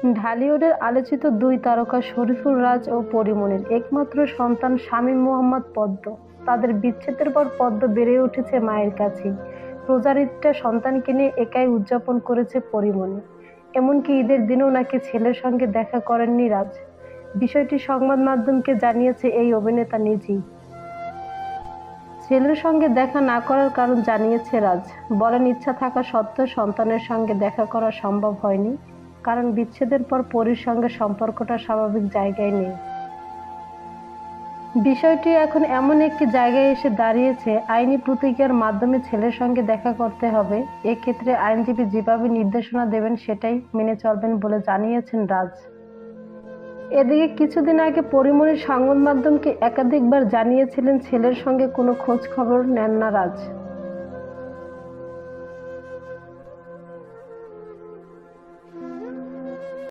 ঢালিউডের আলোচিত দুই তারকা শরীফুল রাজ ও পরিমণির একমাত্র সন্তান শামীম মোহাম্মদ পদ্ম। তাদের বিচ্ছেদের পর পদ্ম বেড়ে উঠেছে মায়ের কাছেই। রোজার ঈদটা সন্তানকে নিয়ে একাই উদযাপন করেছে পরিমণি এমনকি ঈদের দিনেও নাকি ছেলের সঙ্গে দেখা করেননি রাজ। বিষয়টি সংবাদ মাধ্যমকে জানিয়েছে এই অভিনেতা নিজেই। ছেলের সঙ্গে দেখা না করার কারণ জানিয়েছে রাজ। বলেন, ইচ্ছা থাকা সত্ত্বেও সন্তানের সঙ্গে দেখা করা সম্ভব হয়নি। কারণ বিচ্ছেদের পর পরীর সঙ্গে সম্পর্কটা স্বাভাবিক জায়গায় নেই। বিষয়টি এখন এমন একটি জায়গায় এসে দাঁড়িয়েছে, আইনি প্রতিক্রিয়ার মাধ্যমে ছেলের সঙ্গে দেখা করতে হবে। এক্ষেত্রে আইনজীবী যেভাবে নির্দেশনা দেবেন সেটাই মেনে চলবেন বলে জানিয়েছেন রাজ। এদিকে কিছুদিন আগে পরিমণির সংবাদ মাধ্যমকে একাধিকবার জানিয়েছিলেন ছেলের সঙ্গে কোনো খোঁজ খবর নেন না রাজ।